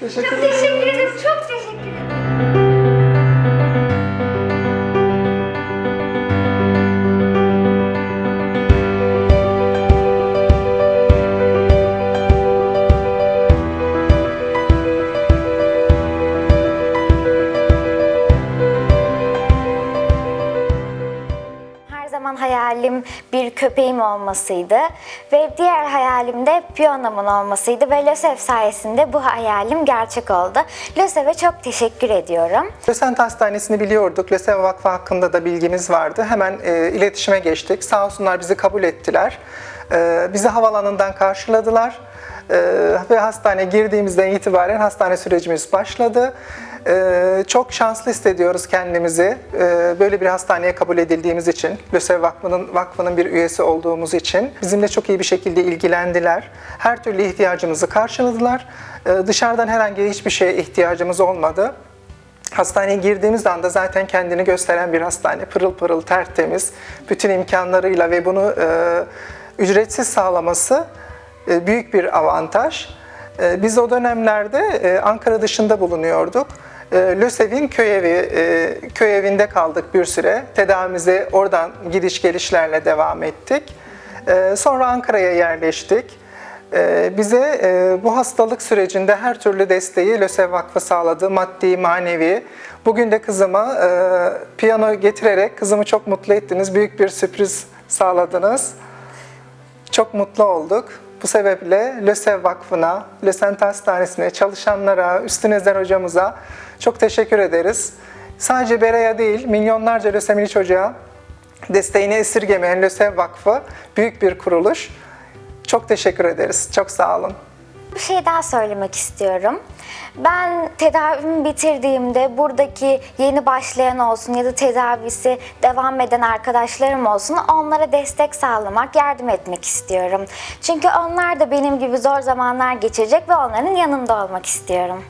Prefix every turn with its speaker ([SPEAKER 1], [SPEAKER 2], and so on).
[SPEAKER 1] Teşekkür Çok ederim. teşekkür ederim. Çok hayalim bir köpeğim olmasıydı. Ve diğer hayalim de piyanomun olmasıydı. Ve LÖSEV sayesinde bu hayalim gerçek oldu. LÖSEV'e çok teşekkür ediyorum.
[SPEAKER 2] Lösent Hastanesi'ni biliyorduk. LÖSEV Vakfı hakkında da bilgimiz vardı. Hemen e, iletişime geçtik. Sağ olsunlar bizi kabul ettiler. E, bizi havalanından karşıladılar. E, ve hastaneye girdiğimizden itibaren hastane sürecimiz başladı. E, çok şanslı hissediyoruz kendimizi. Böyle bir hastaneye kabul edildiğimiz için, LÖSEV Vakfı'nın, vakfının bir üyesi olduğumuz için bizimle çok iyi bir şekilde ilgilendiler. Her türlü ihtiyacımızı karşıladılar. Dışarıdan herhangi hiçbir şeye ihtiyacımız olmadı. Hastaneye girdiğimiz anda zaten kendini gösteren bir hastane. Pırıl pırıl, tertemiz, bütün imkanlarıyla ve bunu e, ücretsiz sağlaması e, büyük bir avantaj. E, biz o dönemlerde e, Ankara dışında bulunuyorduk. LÖSEV'in köy evi, köy evinde kaldık bir süre. Tedavimize oradan gidiş gelişlerle devam ettik. Sonra Ankara'ya yerleştik. Bize bu hastalık sürecinde her türlü desteği LÖSEV Vakfı sağladı, maddi, manevi. Bugün de kızıma piyano getirerek kızımı çok mutlu ettiniz, büyük bir sürpriz sağladınız. Çok mutlu olduk. Bu sebeple LÖSEV Vakfı'na, LÖSENT Hastanesi'ne, çalışanlara, Üstün Ezer hocamıza çok teşekkür ederiz. Sadece Bere'ye değil, milyonlarca lösemili çocuğa desteğini esirgemeyen LÖSEV Vakfı büyük bir kuruluş. Çok teşekkür ederiz. Çok sağ olun.
[SPEAKER 1] Bir şey daha söylemek istiyorum. Ben tedavimi bitirdiğimde buradaki yeni başlayan olsun ya da tedavisi devam eden arkadaşlarım olsun onlara destek sağlamak, yardım etmek istiyorum. Çünkü onlar da benim gibi zor zamanlar geçirecek ve onların yanında olmak istiyorum.